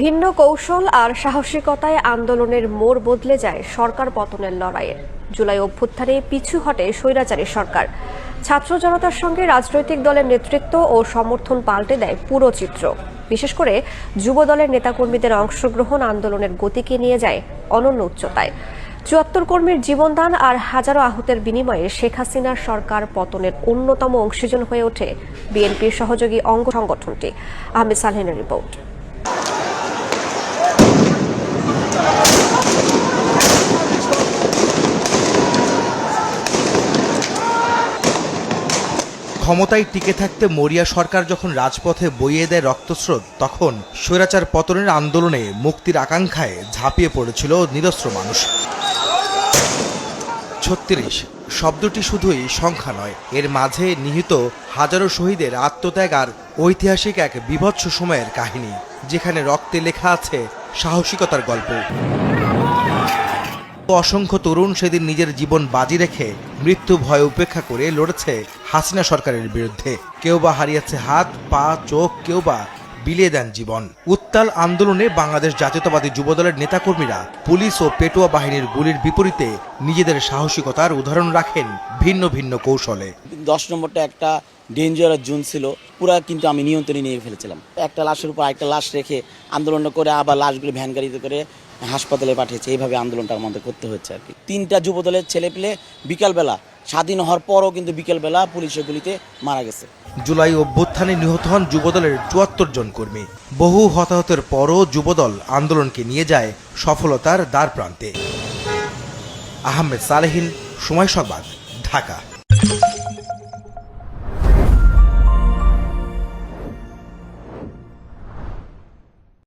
ভিন্ন কৌশল আর সাহসিকতায় আন্দোলনের মোড় বদলে যায় সরকার পতনের লড়াইয়ে। জুলাই অভ্যুত্থানে পিছু হটে স্বৈরাচারী সরকার। ছাত্র জনতার সঙ্গে রাজনৈতিক দলের নেতৃত্ব ও সমর্থন পাল্টে দেয় পুরো চিত্র। বিশেষ করে যুব দলের নেতাকর্মীদের অংশগ্রহণ আন্দোলনের গতিকে নিয়ে যায় অনন্য উচ্চতায়। চুয়াত্তর কর্মীর জীবনদান আর হাজারো আহতের বিনিময়ে শেখ হাসিনার সরকার পতনের অন্যতম অংশীজন হয়ে ওঠে বিএনপির সহযোগী অঙ্গ সংগঠনটি। আহমেদ সালহিনের রিপোর্ট। ক্ষমতায় টিকে থাকতে মরিয়া সরকার যখন রাজপথে বইয়ে দেয় রক্তস্রোত, তখন স্বৈরাচার পতনের আন্দোলনে মুক্তির আকাঙ্ক্ষায় ঝাঁপিয়ে পড়েছিল নিরস্ত্র মানুষ। ছত্রিশ, শব্দটি শুধুই সংখ্যা নয়, এর মাঝে নিহিত হাজারো শহীদের আত্মত্যাগ আর ঐতিহাসিক এক বিভৎস সময়ের কাহিনী, যেখানে রক্তে লেখা আছে সাহসিকতার গল্প। অসংখ্য তরুণ সেদিন নিজের জীবন বাজি রেখে মৃত্যু ভয় উপেক্ষা করে লড়েছে হাসিনা সরকারের বিরুদ্ধে। কেউ বা হারিয়েছে হাত, পা, চোখ, কেউ বা বিলিয়ে দেন জীবন। উত্তাল আন্দোলনে বাংলাদেশ জাতীয়তাবাদী যুবদলের নেতাকর্মীরা পুলিশ ও পেটুয়া বাহিনীর গুলির বিপরীতে নিজেদের সাহসিকতার উদাহরণ রাখেন ভিন্ন ভিন্ন কৌশলে। দশ নম্বরটা একটা ডেঞ্জারাস জোন ছিল, পুরা কিন্তু আমি নিয়ন্ত্রণে নিয়ে ফেলেছিলাম। একটা লাশের উপর একটা লাশ রেখে আন্দোলন করে আবার লাশগুলো ভ্যান গাড়িতে করে হাসপাতালে পাঠিয়েছে। এইভাবে আন্দোলনটা আমাদের করতে হচ্ছে আর কি। তিনটা যুবদলের ছেলে পেলে বিকালবেলা স্বাধীন হওয়ার পরও কিন্তু বিকেলবেলা পুলিশের গুলিতে মারা গেছে। জুলাই অভ্যুত্থানে নিহত হন যুবদলের চুয়াত্তর জন কর্মী। বহু হতাহতের পরও যুবদল আন্দোলনকে নিয়ে যায় সফলতার দ্বার প্রান্তে আহমেদ সালেহিন, সময় সংবাদ, ঢাকা।